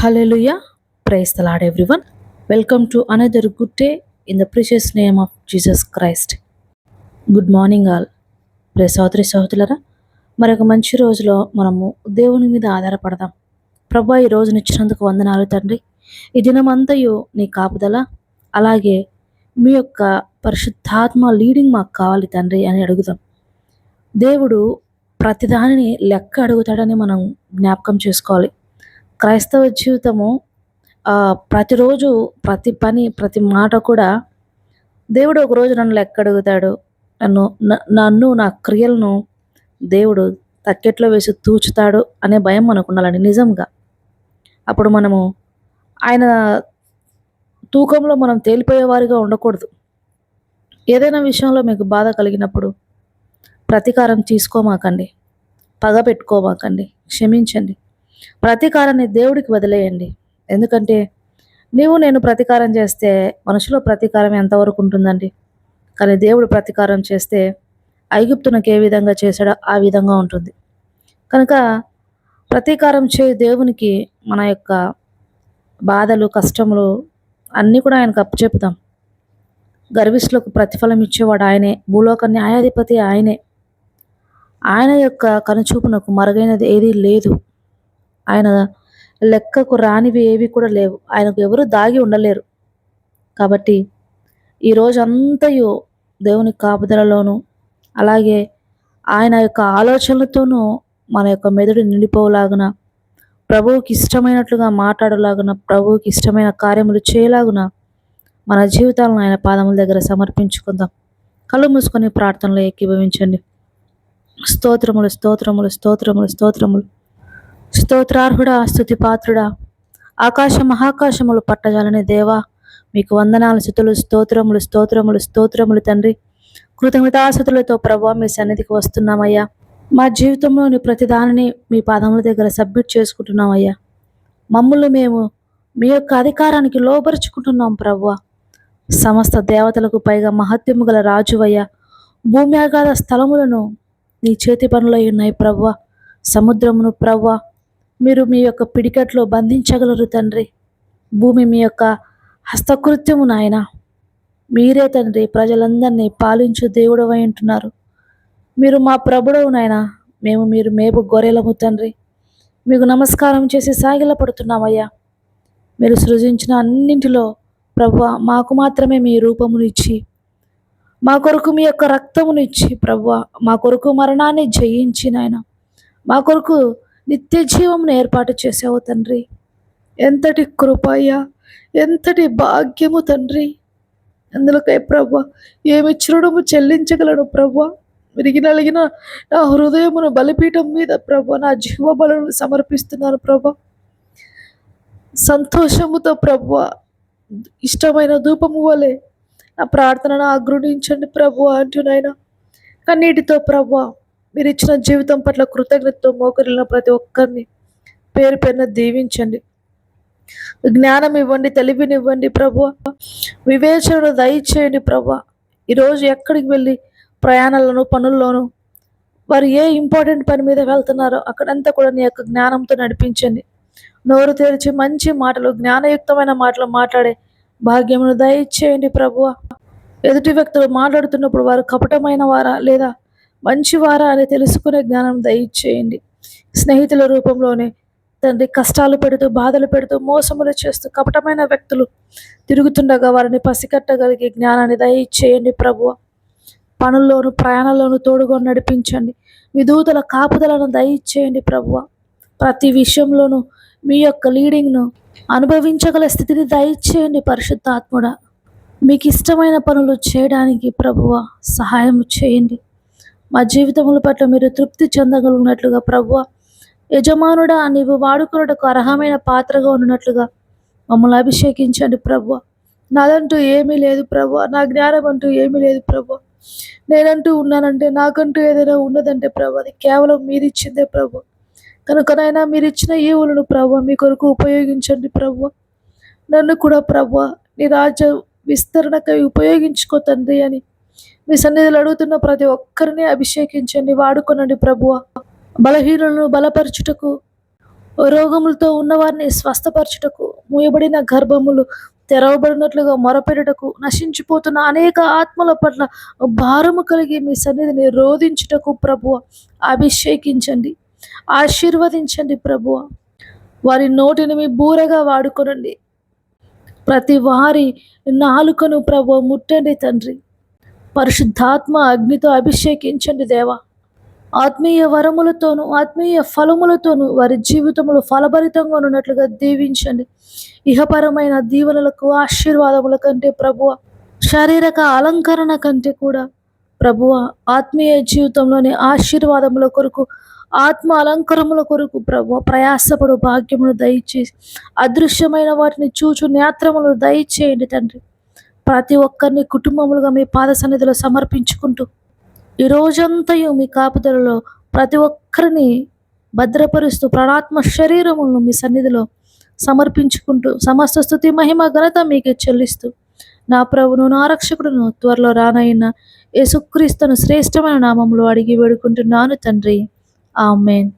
Hallelujah Praise the Lord, everyone welcome to another good day in the precious name of Jesus Christ good morning all pray సోదరి సహోదరులరా మరొక మంచి రోజులో మనము దేవుని మీద ఆధారపడదాం. ప్రభా ఈ రోజున ఇచ్చినందుకు వందనాలు తండ్రి. ఈ దినమంతయు నీ కాపుదల అలాగే మీ యొక్క పరిశుద్ధాత్మ లీడింగ్ మాకు కావాలి తండ్రి అని అడుగుదాం. దేవుడు ప్రతిదానిని లెక్క అడుగుతాడని మనం జ్ఞాపకం చేసుకోవాలి. క్రైస్తవ జీవితము ప్రతిరోజు ప్రతి పని ప్రతి మాట కూడా దేవుడు ఒక రోజు నన్ను లెక్కడుగుతాడు నన్ను నన్ను నా క్రియలను దేవుడు తక్కెట్లో వేసి తూచుతాడు అనే భయం మనకు ఉండాలండి నిజంగా. అప్పుడు మనము ఆయన తూకంలో మనం తేలిపోయేవారిగా ఉండకూడదు. ఏదైనా విషయంలో మీకు బాధ కలిగినప్పుడు ప్రతీకారం తీసుకోమాకండి పగ పెట్టుకోమాకండి క్షమించండి. ప్రతీకారాన్ని దేవుడికి వదిలేయండి. ఎందుకంటే నీవు నేను ప్రతీకారం చేస్తే మనుషుల ప్రతీకారం ఎంతవరకు ఉంటుందండి? కానీ దేవుడు ప్రతీకారం చేస్తే ఐగుప్తునకు ఏ విధంగా చేశాడో ఆ విధంగా ఉంటుంది. కనుక ప్రతీకారం చే దేవునికి మన యొక్క బాధలు కష్టములు అన్నీ కూడా ఆయనకు అప్పచెపుతాం గర్విష్లకు ప్రతిఫలం ఇచ్చేవాడు ఆయనే భూలోక న్యాయాధిపతి ఆయనే. ఆయన యొక్క కనుచూపునకు మరుగైనది ఏదీ లేదు. ఆయన లెక్కకు రానివి ఏవి కూడా లేవు. ఆయనకు ఎవరు దాగి ఉండలేరు. కాబట్టి ఈ రోజు దేవుని కాపుదలలోను అలాగే ఆయన యొక్క ఆలోచనలతోనూ మన యొక్క మెదడు నిండిపోలాగున ప్రభువుకి ఇష్టమైనట్లుగా మాట్లాడలాగున ప్రభువుకి ఇష్టమైన కార్యములు చేయలాగున మన జీవితాలను ఆయన పాదముల దగ్గర సమర్పించుకుందాం. కళ్ళు మూసుకొని ప్రార్థనలో ఏకీభవించండి. స్తోత్రములు స్తోత్రములు స్తోత్రములు స్తోత్రములు. స్తోత్రార్హుడా స్తుతి పాత్రుడా ఆకాశ మహాకాశములు పట్టజాలని దేవా. మీకు వందనాలు స్థుతులు స్తోత్రములు స్తోత్రములు స్తోత్రములు తండ్రి. కృతజ్ఞతాస్థుతులతో ప్రభావ మీ సన్నిధికి వస్తున్నామయ్యా. మా జీవితంలోని ప్రతిదానిని మీ పాదముల దగ్గర సబ్మిట్ చేసుకుంటున్నామయ్యా. మమ్మల్ని మేము మీ యొక్క అధికారానికి లోపరుచుకుంటున్నాం ప్రభా సమస్త దేవతలకు పైగా మహత్యము గల రాజువయ్యా. భూమి ఆగాధ స్థలములను నీ చేతి పనులై ఉన్నాయి ప్రవ్వా సముద్రమును ప్రవ్వా మీరు మీ యొక్క పిడికట్లో బంధించగలరు తండ్రి. భూమి మీ యొక్క హస్తకృత్యము నాయన. మీరే తండ్రి ప్రజలందరినీ పాలించు దేవుడవై ఉంటున్నారు. మీరు మా ప్రభుడవు నాయన. మేము మీరు మేపు గొర్రెలము తండ్రి. మీకు నమస్కారం చేసి సాగిలపడుతున్నామయ్యా. మీరు సృజించిన అన్నింటిలో ప్రభు మాకు మాత్రమే మీ రూపమును ఇచ్చి మా కొరకు మీ యొక్క రక్తమును ఇచ్చి ప్రభు మా కొరకు మరణాన్ని జయించి నాయన. మా కొరకు నిత్య జీవమును ఏర్పాటు చేసావు తండ్రి. ఎంతటి కృపయ్య ఎంతటి భాగ్యము తండ్రి. అందులోకే ప్రభు ఏమి రుణము చెల్లించగలను ప్రభు. విరిగి నలిగిన నా హృదయమును బలిపీఠం మీద ప్రభు నా జీవ బలను సమర్పిస్తున్నాను ప్రభు. సంతోషముతో ప్రభు ఇష్టమైన ధూపము వలె నా ప్రార్థనను అగ్రుణించండి ప్రభు అంటున్నాయన. కన్నీటితో ప్రభు మీరు ఇచ్చిన జీవితం పట్ల కృతజ్ఞతతో మోకరిలో ప్రతి ఒక్కరిని పేరు పేరున దీవించండి. జ్ఞానం ఇవ్వండి తెలివినివ్వండి ప్రభు. వివేచన దయచేయండి ప్రభు. ఈరోజు ఎక్కడికి వెళ్ళి ప్రయాణాలను పనుల్లోనూ వారు ఏ ఇంపార్టెంట్ పని మీద వెళ్తున్నారో అక్కడంతా కూడా నీ యొక్క జ్ఞానంతో నడిపించండి. నోరు తెరిచి మంచి మాటలు జ్ఞానయుక్తమైన మాటలు మాట్లాడే భాగ్యమును దయచేయండి ప్రభువ ఎదుటి వ్యక్తులు మాట్లాడుతున్నప్పుడు వారు కపటమైన వారా లేదా మంచివారా అని తెలుసుకునే జ్ఞానం దయచేయండి. స్నేహితుల రూపంలోనే తండ్రి కష్టాలు పెడుతూ బాధలు పెడుతూ మోసములు చేస్తూ కపటమైన వ్యక్తులు తిరుగుతుండగా వారిని పసికట్టగలిగే జ్ఞానాన్ని దయచేయండి ప్రభువ. పనుల్లోనూ ప్రయాణంలోనూ తోడుగా నడిపించండి. మీ దూతల కాపుదలను దయచేయండి ప్రభువ. ప్రతి విషయంలోనూ మీ యొక్క లీడింగ్ను అనుభవించగల స్థితిని దయచేయండి పరిశుద్ధాత్ముడా. మీకు ఇష్టమైన పనులు చేయడానికి ప్రభువ సహాయం చేయండి. మా జీవితముల పట్ల మీరు తృప్తి చెందగలిగినట్లుగా ప్రభువ యజమానుడా నీవు వాడుకున్నటకు అర్హమైన పాత్రగా ఉన్నట్లుగా మమ్మల్ని అభిషేకించండి ప్రభువ నాదంటూ ఏమీ లేదు ప్రభు. నా జ్ఞానం అంటూ ఏమీ లేదు ప్రభు. నేనంటూ ఉన్నానంటే నాకంటూ ఏదైనా ఉన్నదంటే ప్రభు అది కేవలం మీరిచ్చిందే ప్రభు. కనుకనైనా మీరు ఇచ్చిన ఈవులను ప్రభు మీ కొరకు ఉపయోగించండి ప్రభు. నన్ను కూడా ప్రభు నీ రాజ్య విస్తరణకై ఉపయోగించుకో తండ్రి అని మీ సన్నిధిలో అడుగుతున్న ప్రతి ఒక్కరిని అభిషేకించండి వాడుకొనండి ప్రభువ. బలహీనులను బలపరచుటకు రోగములతో ఉన్నవారిని స్వస్థపరచుటకు మూయబడిన గర్భములు తెరవబడినట్లుగా మొరపెడుటకు నశించిపోతున్న అనేక ఆత్మల పట్ల భారము కలిగి మీ సన్నిధిని రోధించుటకు ప్రభువ అభిషేకించండి ఆశీర్వదించండి ప్రభువ. వారి నోటిని మీ బూరగా వాడుకొనండి. ప్రతి వారి నాలుకను ప్రభు ముట్టండి తండ్రి. పరిశుద్ధాత్మ అగ్నితో అభిషేకించండి దేవా. ఆత్మీయ వరములతోనూ ఆత్మీయ ఫలములతోనూ వారి జీవితములు ఫలభరితంగా ఉన్నట్లుగా దీవించండి. ఇహపరమైన దీవెనలకు ఆశీర్వాదముల కంటే ప్రభువ శారీరక అలంకరణ కంటే కూడా ప్రభువ ఆత్మీయ జీవితంలోని ఆశీర్వాదముల కొరకు ఆత్మ అలంకరముల కొరకు ప్రభు ప్రయాసపడు భాగ్యమును దయచేసి అదృశ్యమైన వాటిని చూచు నేత్రములు దయచేయండి తండ్రి. ప్రతి ఒక్కరిని కుటుంబములుగా మీ పాద సన్నిధిలో సమర్పించుకుంటూ ఈ రోజంతయు మీ కాపుదలలో ప్రతి ఒక్కరిని భద్రపరుస్తూ ప్రాణాత్మ శరీరములను మీ సన్నిధిలో సమర్పించుకుంటూ సమస్త స్థుతి మహిమ ఘనత మీకే చెల్లిస్తూ నా ప్రభును నా రక్షకుడును త్వరలో రానైన యేసుక్రీస్తును శ్రేష్టమైన నామములో అడిగి వేడుకుంటున్నాను తండ్రి. ఆమెన్.